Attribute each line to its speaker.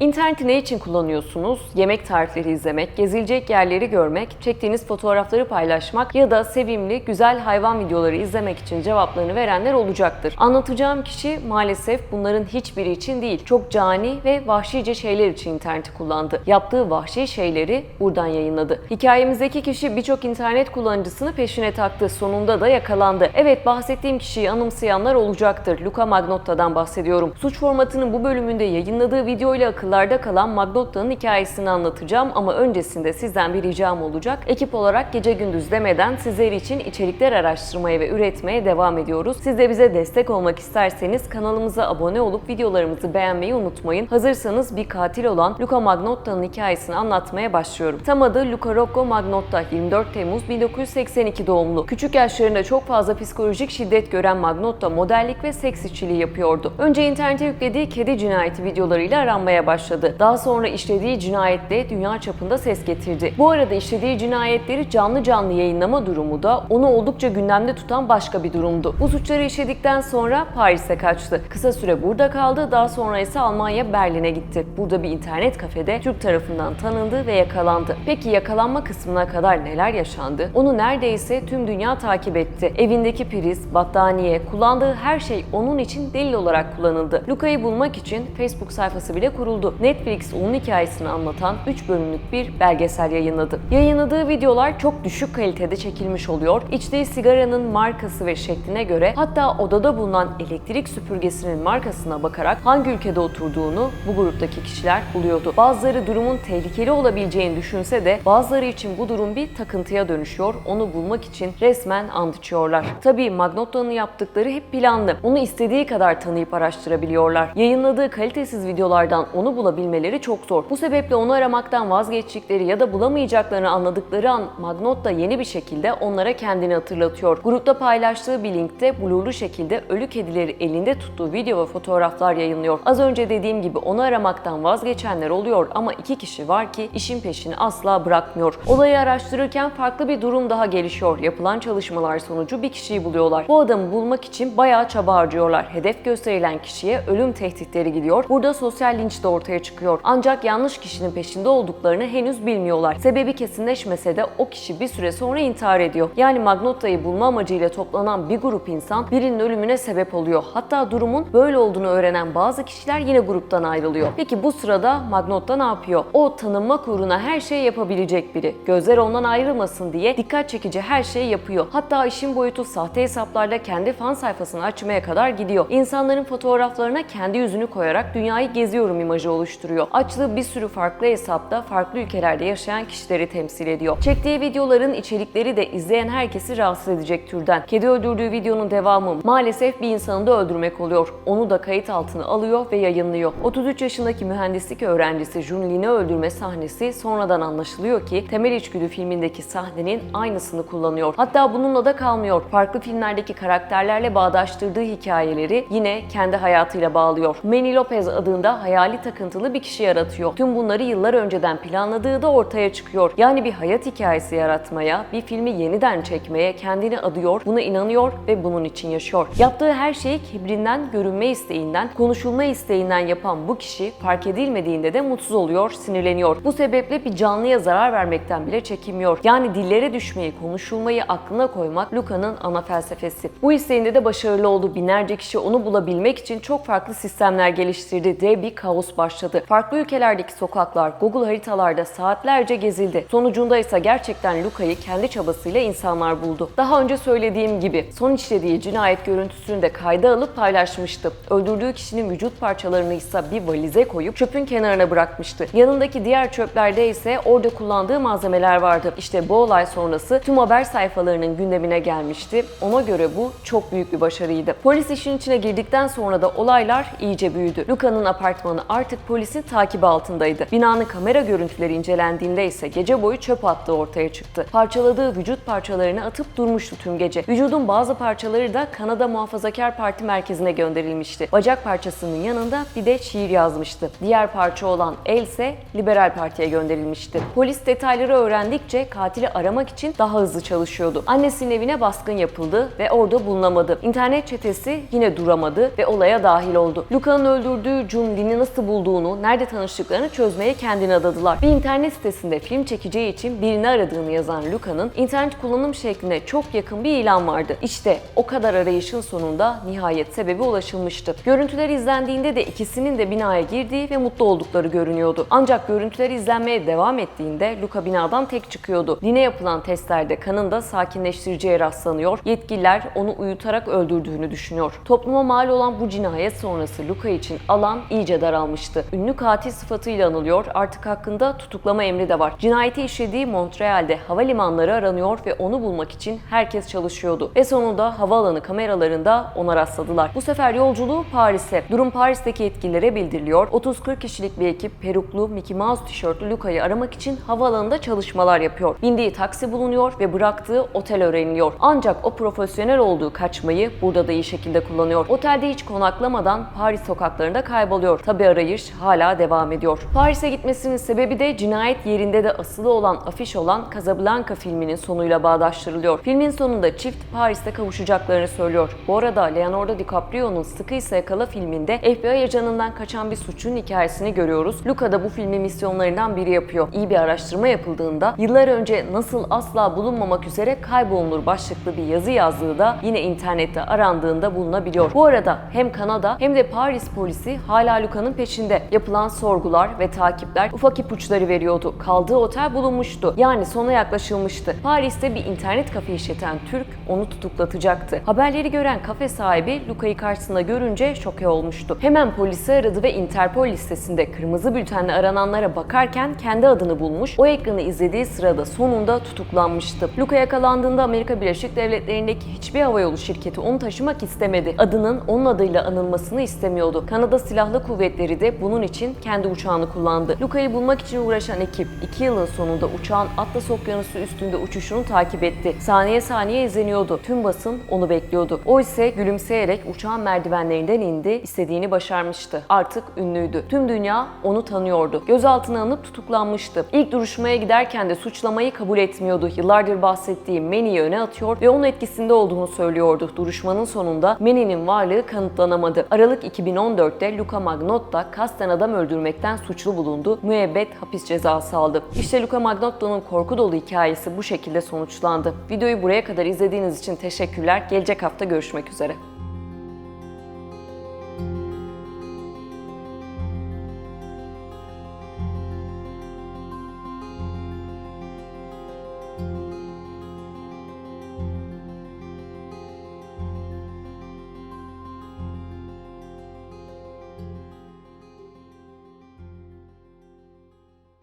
Speaker 1: İnterneti ne için kullanıyorsunuz? Yemek tarifleri izlemek, gezilecek yerleri görmek, çektiğiniz fotoğrafları paylaşmak ya da sevimli, güzel hayvan videoları izlemek için cevaplarını verenler olacaktır. Anlatacağım kişi maalesef bunların hiçbiri için değil, çok cani ve vahşice şeyler için interneti kullandı. Yaptığı vahşi şeyleri buradan yayınladı. Hikayemizdeki kişi birçok internet kullanıcısını peşine taktı. Sonunda da yakalandı. Evet bahsettiğim kişiyi anımsayanlar olacaktır. Luca Magnotta'dan bahsediyorum. Suç formatının bu bölümünde yayınladığı videoyla akıllarda kalan Magnotta'nın hikayesini anlatacağım ama öncesinde sizden bir ricam olacak. Ekip olarak gece gündüz demeden sizler için içerikler araştırmaya ve üretmeye devam ediyoruz. Siz de bize destek olmak isterseniz kanalımıza abone olup videolarımızı beğenmeyi unutmayın. Hazırsanız bir katil olan Luca Magnotta'nın hikayesini anlatmaya başlıyorum. Tam adı Luca Rocco Magnotta, 24 Temmuz 1982 doğumlu. Küçük yaşlarında çok fazla psikolojik şiddet gören Magnotta modellik ve seks işçiliği yapıyordu. Önce internete yüklediği kedi cinayeti videolarıyla aranmaya başladı. Daha sonra işlediği cinayetle dünya çapında ses getirdi. Bu arada işlediği cinayetleri canlı canlı yayınlama durumu da onu oldukça gündemde tutan başka bir durumdu. Bu suçları işledikten sonra Paris'e kaçtı. Kısa süre burada kaldı. Daha sonra ise Almanya Berlin'e gitti. Burada bir internet kafede Türk tarafından tanındı ve yakalandı. Peki yakalanma kısmına kadar neler yaşandı? Onu neredeyse tüm dünya takip etti. Evindeki priz, battaniye, kullandığı her şey onun için delil olarak kullanıldı. Luca'yı bulmak için Facebook sayfası bile kuruldu. Netflix onun hikayesini anlatan 3 bölümlük bir belgesel yayınladı. Yayınladığı videolar çok düşük kalitede çekilmiş oluyor. İçtiği sigaranın markası ve şekline göre hatta odada bulunan elektrik süpürgesinin markasına bakarak hangi ülkede oturduğunu bu gruptaki kişiler buluyordu. Bazıları durumun tehlikeli olabileceğini düşünse de bazıları için bu durum bir takıntıya dönüşüyor. Onu bulmak için resmen ant içiyorlar. Tabii Magnotta'nın yaptıkları hep planlı. Onu istediği kadar tanıyıp araştırabiliyorlar. Yayınladığı kalitesiz videolardan onu bulabilmeleri çok zor. Bu sebeple onu aramaktan vazgeçtikleri ya da bulamayacaklarını anladıkları an Magnotta yeni bir şekilde onlara kendini hatırlatıyor. Grupta paylaştığı bir linkte blurlu şekilde ölü kedileri elinde tuttuğu video ve fotoğraflar yayınlıyor. Az önce dediğim gibi onu aramaktan vazgeçenler oluyor ama iki kişi var ki işin peşini asla bırakmıyor. Olayı araştırırken farklı bir durum daha gelişiyor. Yapılan çalışmalar sonucu bir kişiyi buluyorlar. Bu adamı bulmak için bayağı çaba harcıyorlar. Hedef gösterilen kişiye ölüm tehditleri gidiyor. Burada sosyal linç de ortaya çıkıyor. Ancak yanlış kişinin peşinde olduklarını henüz bilmiyorlar. Sebebi kesinleşmese de o kişi bir süre sonra intihar ediyor. Yani Magnotta'yı bulma amacıyla toplanan bir grup insan birinin ölümüne sebep oluyor. Hatta durumun böyle olduğunu öğrenen bazı kişiler yine gruptan ayrılıyor. Peki bu sırada Magnotta ne yapıyor? O tanınmak uğruna her şeyi yapabilecek biri. Gözler ondan ayrılmasın diye dikkat çekici her şeyi yapıyor. Hatta işin boyutu sahte hesaplarla kendi fan sayfasını açmaya kadar gidiyor. İnsanların fotoğraflarına kendi yüzünü koyarak dünyayı geziyorum imajı oluşturuyor. Açtığı bir sürü farklı hesapta farklı ülkelerde yaşayan kişileri temsil ediyor. Çektiği videoların içerikleri de izleyen herkesi rahatsız edecek türden. Kedi öldürdüğü videonun devamı maalesef bir insanı da öldürmek oluyor. Onu da kayıt altına alıyor ve yayınlıyor. 33 yaşındaki mühendislik öğrencisi Jun Lin'i öldürme sahnesi sonradan anlaşılıyor ki Temel İçgüdü filmindeki sahnenin aynısını kullanıyor. Hatta bununla da kalmıyor. Farklı filmlerdeki karakterlerle bağdaştırdığı hikayeleri yine kendi hayatıyla bağlıyor. Manny Lopez adında hayali takıntılı bir kişi yaratıyor. Tüm bunları yıllar önceden planladığı da ortaya çıkıyor. Yani bir hayat hikayesi yaratmaya, bir filmi yeniden çekmeye kendini adıyor, buna inanıyor ve bunun için yaşıyor. Yaptığı her şeyi kibrinden, görünme isteğinden, konuşulma isteğinden yapan bu kişi fark edilmediğinde de mutsuz oluyor, sinirleniyor. Bu sebeple bir canlıya zarar vermekten bile çekinmiyor. Yani dillere düşmeyi, konuşulmayı aklına koymak Luca'nın ana felsefesi. Bu isteğinde de başarılı oldu. Binlerce kişi onu bulabilmek için çok farklı sistemler geliştirdi. Dev bir kaos başladı. Farklı ülkelerdeki sokaklar Google haritalarda saatlerce gezildi. Sonucunda ise gerçekten Luca'yı kendi çabasıyla insanlar buldu. Daha önce söylediğim gibi son işlediği cinayet görüntüsünü de kayda alıp paylaşmıştı. Öldürdüğü kişinin vücut parçalarını ise bir valize koyup çöpün kenarına bırakmıştı. Yanındaki diğer çöplerde ise orada kullandığı malzemeler vardı. İşte bu olay sonrası tüm haber sayfalarının gündemine gelmişti. Ona göre bu çok büyük bir başarıydı. Polis işin içine girdikten sonra da olaylar iyice büyüdü. Luca'nın apartmanı artık polisin takibi altındaydı. Binanın kamera görüntüleri incelendiğinde ise gece boyu çöp attığı ortaya çıktı. Parçaladığı vücut parçalarını atıp durmuştu tüm gece. Vücudun bazı parçaları da Kanada Muhafazakar Parti merkezine gönderilmişti. Bacak parçasının yanında bir de şiir yazmıştı. Diğer parça olan el ise Liberal Parti'ye gönderilmişti. Polis detayları öğrendikçe katili aramak için daha hızlı çalışıyordu. Annesinin evine baskın yapıldı ve orada bulunamadı. İnternet çetesi yine duramadı ve olaya dahil oldu. Luca'nın öldürdüğü Jun Lin'i nasıl buldu olduğunu, nerede tanıştıklarını çözmeye kendini adadılar. Bir internet sitesinde film çekeceği için birini aradığını yazan Luca'nın internet kullanım şekline çok yakın bir ilan vardı. İşte o kadar arayışın sonunda nihayet sebebe ulaşılmıştı. Görüntüler izlendiğinde de ikisinin de binaya girdiği ve mutlu oldukları görünüyordu. Ancak görüntüler izlenmeye devam ettiğinde Luca binadan tek çıkıyordu. Line yapılan testlerde kanında sakinleştiriciye rastlanıyor. Yetkililer onu uyutarak öldürdüğünü düşünüyor. Topluma mal olan bu cinayet sonrası Luca için alan iyice daralmıştı. Ünlü katil sıfatıyla anılıyor. Artık hakkında tutuklama emri de var. Cinayeti işlediği Montreal'de havalimanları aranıyor ve onu bulmak için herkes çalışıyordu. Ve sonunda havaalanı kameralarında ona rastladılar. Bu sefer yolculuğu Paris'e. Durum Paris'teki yetkililere bildiriliyor. 30-40 kişilik bir ekip peruklu Mickey Mouse tişörtlü Luca'yı aramak için havaalanında çalışmalar yapıyor. Bindiği taksi bulunuyor ve bıraktığı otel öğreniliyor. Ancak o profesyonel olduğu kaçmayı burada da iyi şekilde kullanıyor. Otelde hiç konaklamadan Paris sokaklarında kayboluyor. Tabi arayış hala devam ediyor. Paris'e gitmesinin sebebi de cinayet yerinde de asılı olan afiş olan Casablanca filminin sonuyla bağdaştırılıyor. Filmin sonunda çift Paris'te kavuşacaklarını söylüyor. Bu arada Leonardo DiCaprio'nun Sıkıysa Yakala filminde FBI ajanından kaçan bir suçun hikayesini görüyoruz. Luca da bu filmi misyonlarından biri yapıyor. İyi bir araştırma yapıldığında yıllar önce nasıl asla bulunmamak üzere kaybolunur başlıklı bir yazı yazdığı da yine internette arandığında bulunabiliyor. Bu arada hem Kanada hem de Paris polisi hala Luca'nın peşinde. Yapılan sorgular ve takipler ufak ipuçları veriyordu. Kaldığı otel bulunmuştu. Yani sona yaklaşılmıştı. Paris'te bir internet kafe işleten Türk onu tutuklatacaktı. Haberleri gören kafe sahibi Luca'yı karşısında görünce şoke olmuştu. Hemen polisi aradı ve Interpol listesinde kırmızı bültenle arananlara bakarken kendi adını bulmuş. O ekranı izlediği sırada sonunda tutuklanmıştı. Luca yakalandığında Amerika Birleşik Devletleri'ndeki hiçbir havayolu şirketi onu taşımak istemedi. Adının onun adıyla anılmasını istemiyordu. Kanada Silahlı Kuvvetleri de bunun için kendi uçağını kullandı. Luca'yı bulmak için uğraşan ekip 2 yılın sonunda uçağın Atlas Okyanusu üstünde uçuşunu takip etti. Saniye saniye izleniyordu. Tüm basın onu bekliyordu. O ise gülümseyerek uçağın merdivenlerinden indi, istediğini başarmıştı. Artık ünlüydü. Tüm dünya onu tanıyordu. Gözaltına alınıp tutuklanmıştı. İlk duruşmaya giderken de suçlamayı kabul etmiyordu. Yıllardır bahsettiği Manny'i öne atıyor ve onun etkisinde olduğunu söylüyordu. Duruşmanın sonunda Manny'nin varlığı kanıtlanamadı. Aralık 2014'te Luca Magnotta kasten adam öldürmekten suçlu bulundu. Müebbet hapis cezası aldı. İşte Luca Magnotto'nun korku dolu hikayesi bu şekilde sonuçlandı. Videoyu buraya kadar izlediğiniz için teşekkürler. Gelecek hafta görüşmek üzere.